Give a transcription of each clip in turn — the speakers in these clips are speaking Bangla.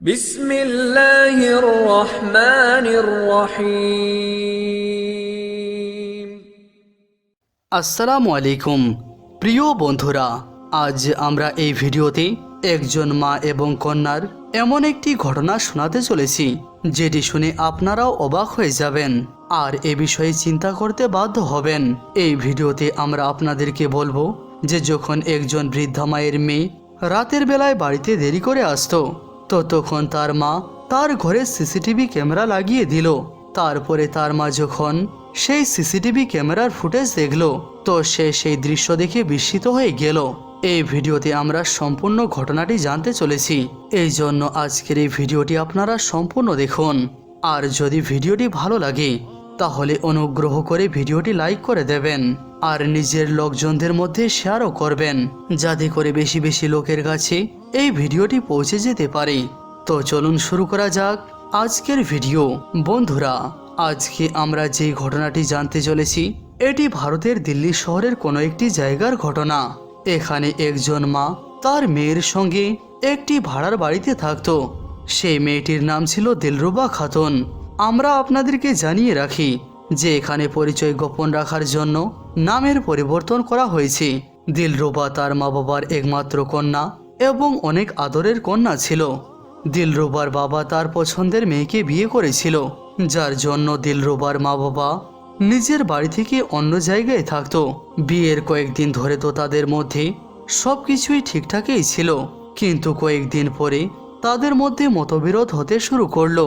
বিসমিল্লাহির আসসালামু আলাইকুম প্রিয় বন্ধুরা, আজ আমরা এই ভিডিওতে একজন মা এবং কন্যার এমন একটি ঘটনা শোনাতে চলেছি, যেটি শুনে আপনারাও অবাক হয়ে যাবেন আর এ বিষয়ে চিন্তা করতে বাধ্য হবেন। এই ভিডিওতে আমরা আপনাদেরকে বলব যে যখন একজন বৃদ্ধা মায়ের মেয়ে রাতের বেলায় বাড়িতে দেরি করে আসতো তো তখন তার মা তার ঘরে সিসিটিভি ক্যামেরা লাগিয়ে দিল। তারপরে তার মা যখন সেই সিসিটিভি ক্যামেরার ফুটেজ দেখল, তো সে সেই দৃশ্য দেখে বিস্মিত হয়ে গেল। এই ভিডিওতে আমরা সম্পূর্ণ ঘটনাটি জানতে চলেছি। এই জন্য আজকের এই ভিডিওটি আপনারা সম্পূর্ণ দেখুন। আর যদি ভিডিওটি ভালো লাগে তাহলে অনুগ্রহ করে ভিডিওটি লাইক করে দেবেন, আর নিজের লোকজনদের মধ্যে শেয়ারও করবেন, যাতে করে বেশি বেশি লোকের কাছে এই ভিডিওটি পৌঁছে যেতে পারে। তো চলুন শুরু করা যাক আজকের ভিডিও। বন্ধুরা, আজকে আমরা যে ঘটনাটি জানতে চলেছি, এটি ভারতের দিল্লি শহরের কোনো একটি জায়গার ঘটনা। এখানে একজন মা তার মেয়ের সঙ্গে একটি ভাড়ার বাড়িতে থাকতো। সেই মেয়েটির নাম ছিল দিলরুবা খাতুন। আমরা আপনাদেরকে জানিয়ে রাখি যে এখানে পরিচয় গোপন রাখার জন্য নামের পরিবর্তন করা হয়েছে। দিলরুবা তার মা বাবার একমাত্র কন্যা এবং অনেক আদরের কন্যা ছিল। দিলরুবার বাবা তার পছন্দের মেয়েকে বিয়ে করেছিল, যার জন্য দিলরুবার মা বাবা নিজের বাড়ি থেকে অন্য জায়গায় থাকতো। বিয়ের কয়েকদিন ধরে তো তাদের মধ্যে সব কিছুই ঠিকঠাকই ছিল, কিন্তু কয়েকদিন পরে তাদের মধ্যে মতবিরোধ হতে শুরু করল।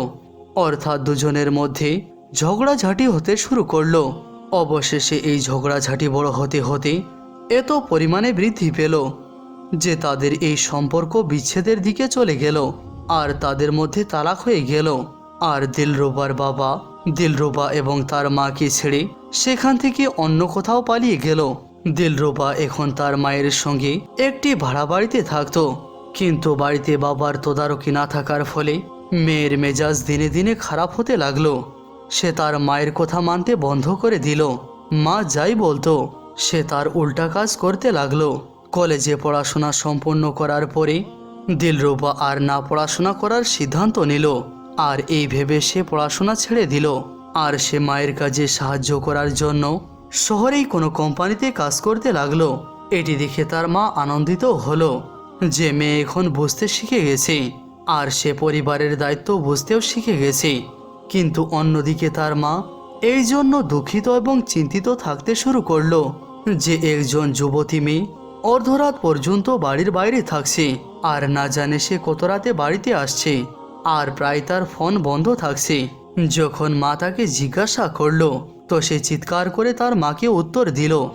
অর্থাৎ দুজনের মধ্যে ঝগড়াঝাটি হতে শুরু করল। অবশেষে এই ঝগড়াঝাটি বড় হতে হতে এত পরিমাণে বৃদ্ধি পেল যে তাদের এই সম্পর্ক বিচ্ছেদের দিকে চলে গেল আর তাদের মধ্যে তালাক হয়ে গেল। আর দিলরুবার বাবা, দিলরুবা এবং তার মাকে ছেড়ে সেখান থেকে অন্য কোথাও পালিয়ে গেল। দিলরুবা এখন তার মায়ের সঙ্গে একটি ভাড়া বাড়িতে থাকতো। কিন্তু বাড়িতে বাবার তদারকি না থাকার ফলে মেয়ের মেজাজ দিনে দিনে খারাপ হতে লাগল। সে তার মায়ের কথা মানতে বন্ধ করে দিল। মা যাই বলতো, সে তার উল্টা কাজ করতে লাগল। কলেজে পড়াশোনা সম্পন্ন করার পরে দিলরুবা আর না পড়াশোনা করার সিদ্ধান্ত নিল। আর এই ভেবে সে পড়াশোনা ছেড়ে দিল। আর সে মায়ের কাজে সাহায্য করার জন্য শহরেই কোনো কোম্পানিতে কাজ করতে লাগল। এটি দেখে তার মা আনন্দিত হলো যে মেয়ে এখন বুঝতে শিখে গেছে। আর সে পরিবারের দায়িত্ব বুঝতেও শিখে গেছে। কিন্তু অন্যদিকে তার মা এই জন্য দুঃখিত এবং চিন্তিত থাকতে শুরু করল যে একজন যুবতী মেয়ে অর্ধরাত পর্যন্ত বাড়ির বাইরে থাকছে আর না জানে সে কত রাতে বাড়িতে আসছে। আর প্রায় তার ফোন বন্ধ থাকছে। যখন মা তাকে জিজ্ঞাসা করল, তো সে চিৎকার করে তার মাকে উত্তর দিল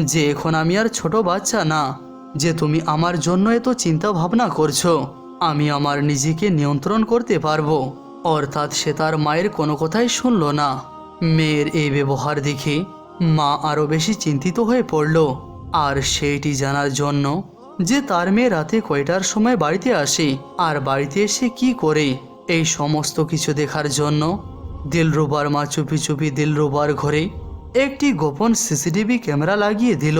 যে, এখন আমি আর ছোট বাচ্চা না, যে তুমি আমার জন্য এত চিন্তা ভাবনা করছ। আমি আমার নিজেকে নিয়ন্ত্রণ করতে পারব। অর্থাৎ সে তার মায়ের কোনো কথাই শুনল না। মেয়ের এই ব্যবহার দেখে মা আরও বেশি চিন্তিত হয়ে পড়ল। আর সেইটি জানার জন্য যে তার মেয়ে রাতে কয়টার সময় বাড়িতে আসে আর বাড়িতে এসে কি করে, এই সমস্ত কিছু দেখার জন্য দিলরুবার মা চুপি চুপি দিলরুবার ঘরে একটি গোপন সিসিটিভি ক্যামেরা লাগিয়ে দিল।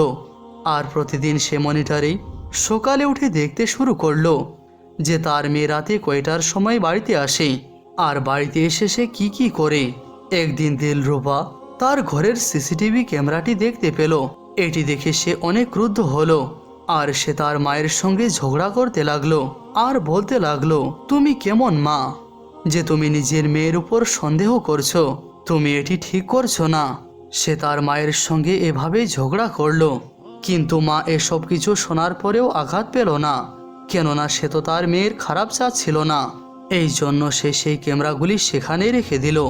আর প্রতিদিন সে মনিটরে সকালে উঠে দেখতে শুরু করল। যে তার মেয়ে রাতে কয়টার সময় বাড়িতে আসে? আর বাড়িতে এসে সে কি কি করে? একদিন দিলরুবা তার ঘরের সিসিটিভি ক্যামেরাটি দেখতে পেল। এটি দেখে সে অনেক ক্রুদ্ধ হলো। আর সে তার মায়ের সঙ্গে ঝগড়া করতে লাগল আর বলতে লাগল, তুমি কেমন মা? যে তুমি নিজের মেয়ের উপর সন্দেহ করছ, তুমি এটি ঠিক করছ না। সে তার মায়ের সঙ্গে এভাবেই ঝগড়া করল। কিন্তু মা এসব কিছু শোনার পরেও আঘাত পেল না। কেননা সে তো তার মেয়ের খারাপ চাচ্ছিল না। এই জন্য সে সেই ক্যামেরাগুলি সেখানেই রেখে দিল।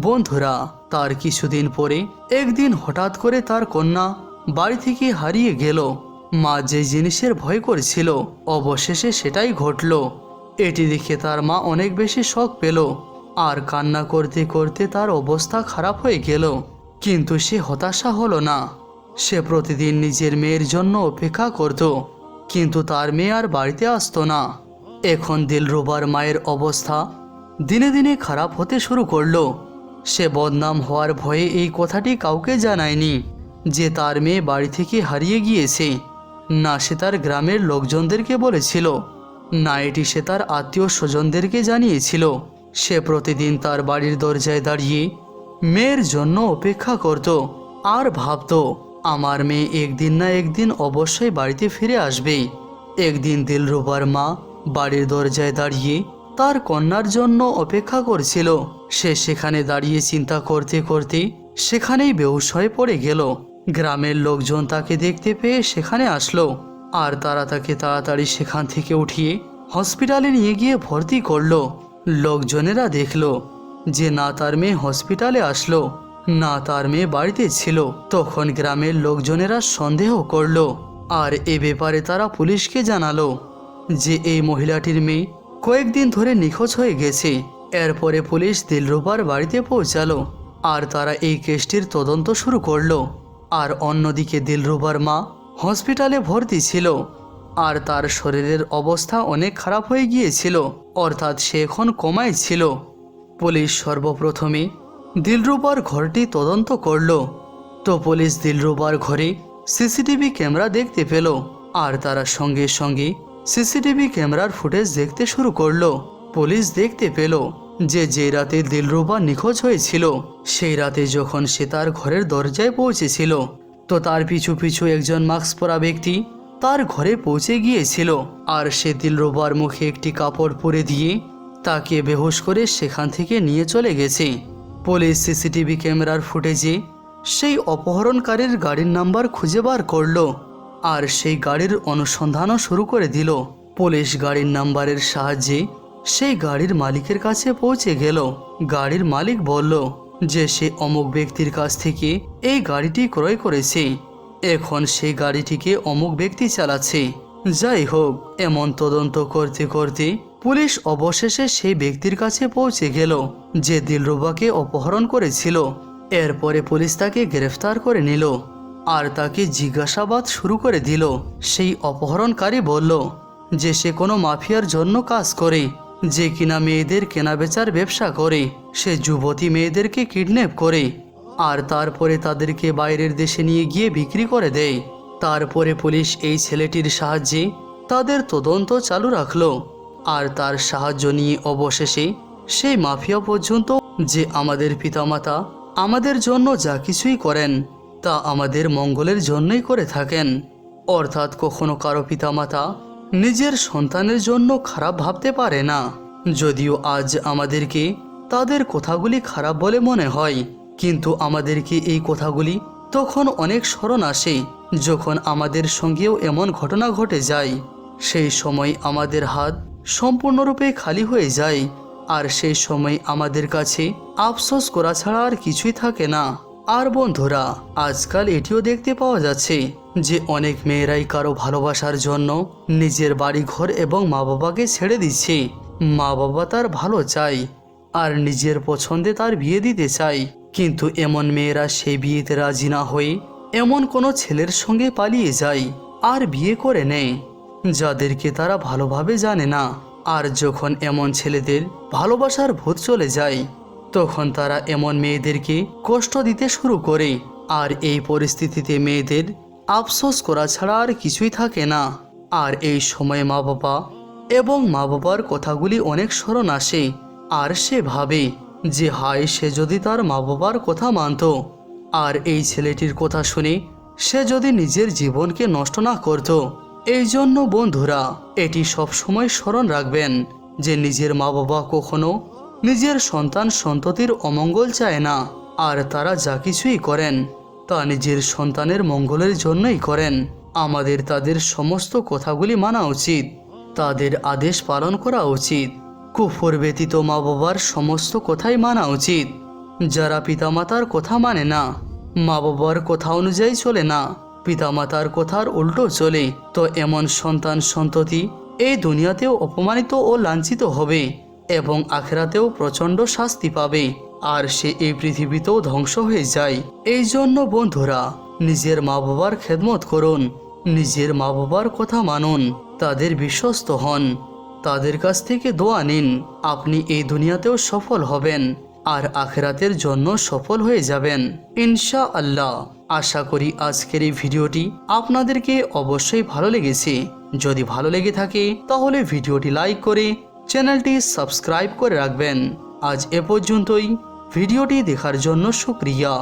বন্ধুরা, তার কিছুদিন পরে একদিন হঠাৎ করে তার কন্যা বাড়ি থেকে হারিয়ে গেল। মা যে জিনিসের ভয় করেছিল, অবশেষে সেটাই ঘটল। এটি দেখে তার মা অনেক বেশি শখ পেল। আর কান্না করতে করতে তার অবস্থা খারাপ হয়ে গেল। কিন্তু সে হতাশা হলো না। সে প্রতিদিন নিজের মেয়ের জন্য অপেক্ষা করত। কিন্তু তার মেয়ে আর বাড়িতে আসতো না। এখন দিলরুবার মায়ের অবস্থা দিনে দিনে খারাপ হতে শুরু করল। সে বদনাম হওয়ার ভয়ে এই কথাটি কাউকে জানায়নি যে তার মেয়ে বাড়ি থেকে হারিয়ে গিয়েছে। না সে তার গ্রামের লোকজনদেরকে বলেছিল, না এটি সে তার আত্মীয় স্বজনদেরকে জানিয়েছিল। সে প্রতিদিন তার বাড়ির দরজায় দাঁড়িয়ে মেয়ের জন্য অপেক্ষা করত আর ভাবত আমার মেয়ে একদিন না একদিন অবশ্যই বাড়িতে ফিরে আসবে একদিন দিলরুবার মা বাড়ির দরজায় দাঁড়িয়ে তার কন্যার জন্য অপেক্ষা করছিল। সে সেখানে দাঁড়িয়ে চিন্তা করতে করতে সেখানেই বেহুশ হয়ে পড়ে গেল। গ্রামের লোকজন তাকে দেখতে পেয়ে সেখানে আসলো আর তারা তাকে তাড়াতাড়ি সেখান থেকে উঠিয়ে হসপিটালে নিয়ে গিয়ে ভর্তি করল। লোকজনেরা দেখল যে না তার মেয়ে হসপিটালে আসলো। না তার মেয়ে বাড়িতে ছিল। তখন গ্রামের লোকজনেরা সন্দেহ করল। আর এ ব্যাপারে তারা পুলিশকে জানালো যে এই মহিলাটির মেয়ে কয়েকদিন ধরে নিখোঁজ হয়ে গেছে। এরপরে পুলিশ দিলরুবার বাড়িতে পৌঁছালো আর তারা এই কেসটির তদন্ত শুরু করল। আর অন্যদিকে দিলরুবার মা হসপিটালে ভর্তি ছিল আর তার শরীরের অবস্থা অনেক খারাপ হয়ে গিয়েছিল। অর্থাৎ সে এখন কমায় ছিল। পুলিশ সর্বপ্রথমে দিলরুবার ঘরটি তদন্ত করল। তো পুলিশ দিলরুবার ঘরে সিসিটিভি ক্যামেরা দেখতে পেল আর তারা সঙ্গে সঙ্গে সিসিটিভি ক্যামেরার ফুটেজ দেখতে শুরু করল। পুলিশ দেখতে পেল যে যে রাতে দিলরুবা নিখোঁজ হয়েছিল, সেই রাতে যখন সে তার ঘরের দরজায় পৌঁছেছিল, তো তার পিছু পিছু একজন মাস্ক পরা ব্যক্তি তার ঘরে পৌঁছে গিয়েছিল আর সে দিলরুবার মুখে একটি কাপড় পরে দিয়ে তাকে বেহুশ করে সেখান থেকে নিয়ে চলে গেছে। পুলিশ সিসিটিভি ক্যামেরার ফুটেজে সেই অপহরণকারীর গাড়ির নাম্বার খুঁজে বার করল আর সেই গাড়ির অনুসন্ধানও শুরু করে দিল। পুলিশ গাড়ির নাম্বারের সাহায্যে সেই গাড়ির মালিকের কাছে পৌঁছে গেল। গাড়ির মালিক বলল যে সে অমুক ব্যক্তির কাছ থেকে এই গাড়িটি ক্রয় করেছে। এখন সেই গাড়িটিকে অমুক ব্যক্তি চালাচ্ছে। যাই হোক, এমন তদন্ত করতে করতে পুলিশ অবশেষে সেই ব্যক্তির কাছে পৌঁছে গেল, যে দিলরুবাকে অপহরণ করেছিল। এরপরে পুলিশ তাকে গ্রেফতার করে নিল আর তাকে জিজ্ঞাসাবাদ শুরু করে দিল। সেই অপহরণকারী বলল, যে সে কোনো মাফিয়ার জন্য কাজ করে, যে কিনা মেয়েদের কেনাবেচার ব্যবসা করে, সে যুবতী মেয়েদেরকে কিডন্যাপ করে, আর তারপরে তাদেরকে বাইরের দেশে নিয়ে গিয়ে বিক্রি করে দেয়। তারপরে পুলিশ এই ছেলেটির সাহায্যে তাদের তদন্ত চালু রাখল। আর তার সাহায্য নিয়ে অবশেষে সেই মাফিয়া পর্যন্ত যে আমাদের পিতামাতা আমাদের জন্য যা কিছুই করেন, তা আমাদের মঙ্গলের জন্যই করে থাকেন। অর্থাৎ কখনো কারও পিতামাতা নিজের সন্তানের জন্য খারাপ ভাবতে পারে না। যদিও আজ আমাদেরকে তাদের কথাগুলি খারাপ বলে মনে হয়, কিন্তু আমাদেরকে এই কথাগুলি তখন অনেক স্মরণ আসে, যখন আমাদের সঙ্গেও এমন ঘটনা ঘটে যায়। সেই সময় আমাদের হাত সম্পূর্ণরূপে খালি হয়ে যায়। আর সেই সময় আমাদের কাছে আফসোস করা ছাড়া আর কিছুই থাকে না। আর বন্ধুরা, আজকাল এটিও দেখতে পাওয়া যাচ্ছে যে অনেক মেয়েরাই কারও ভালোবাসার জন্য নিজের বাড়ি ঘর এবং মা বাবাকে ছেড়ে দিচ্ছে। মা বাবা তার ভালো চাই আর নিজের পছন্দে তার বিয়ে দিতে চাই কিন্তু এমন মেয়েরা সেই বিয়েতে রাজি না হয়ে এমন কোনো ছেলের সঙ্গে পালিয়ে যায় আর বিয়ে করে নেয়। যাদেরকে তারা ভালোভাবে জানে না। আর যখন এমন ছেলেদের ভালোবাসার ভূত চলে যায়, তখন তারা এমন মেয়েদেরকে কষ্ট দিতে শুরু করে। আর এই পরিস্থিতিতে মেয়েদের আফসোস করা ছাড়া আর কিছুই থাকে না। আর এই সময় মা বাবা এবং মা বাবার কথাগুলি অনেক স্মরণ আসে। আর সে ভাবে যে, হায়, সে যদি তার মা বাবার কথা মানত। আর এই ছেলেটির কথা শুনে সে যদি নিজের জীবনকে নষ্ট না করত। এই জন্য বন্ধুরা, এটি সব সময় স্মরণ রাখবেন যে নিজের মা বাবা কখনো নিজের সন্তান সন্ততির অমঙ্গল চায় না, আর তারা যা কিছুই করেন, তা নিজের সন্তানের মঙ্গলের জন্যই করেন। আমাদের তাদের সমস্ত কথাগুলি মানা উচিত, তাদের আদেশ পালন করা উচিত, কুফর ব্যতীত মা বাবার সমস্ত কথাই মানা উচিত। যারা পিতামাতার কথা মানে না মা বাবার কথা অনুযায়ী চলে না পিতামাতার কথার উল্টো চলে। তো এমন সন্তান সন্ততি এই দুনিয়াতেও অপমানিত ও লাঞ্ছিত হবে এবং আখেরাতেও প্রচণ্ড শাস্তি পাবে। আর সে এই পৃথিবীতেও ধ্বংস হয়ে যায়। এই জন্য বন্ধুরা, নিজের মা বাবার খেদমত করুন। নিজের মা বাবার কথা মানুন। তাদের বিশ্বস্ত হন। তাদের কাছ থেকে দোয়া নিন। আপনি এই দুনিয়াতেও সফল হবেন। আর আখেরাতের জন্য সফল হয়ে যাবেন। ইনশা আল্লাহ আশা করি আজকের এই ভিডিওটি আপনাদেরকে অবশ্যই ভালো লেগেছে। যদি ভালো লেগে থাকে, তাহলে ভিডিওটি লাইক করে চ্যানেলটি সাবস্ক্রাইব করে রাখবেন। আজ এ পর্যন্তই। ভিডিওটি দেখার জন্য শুক্রিয়া।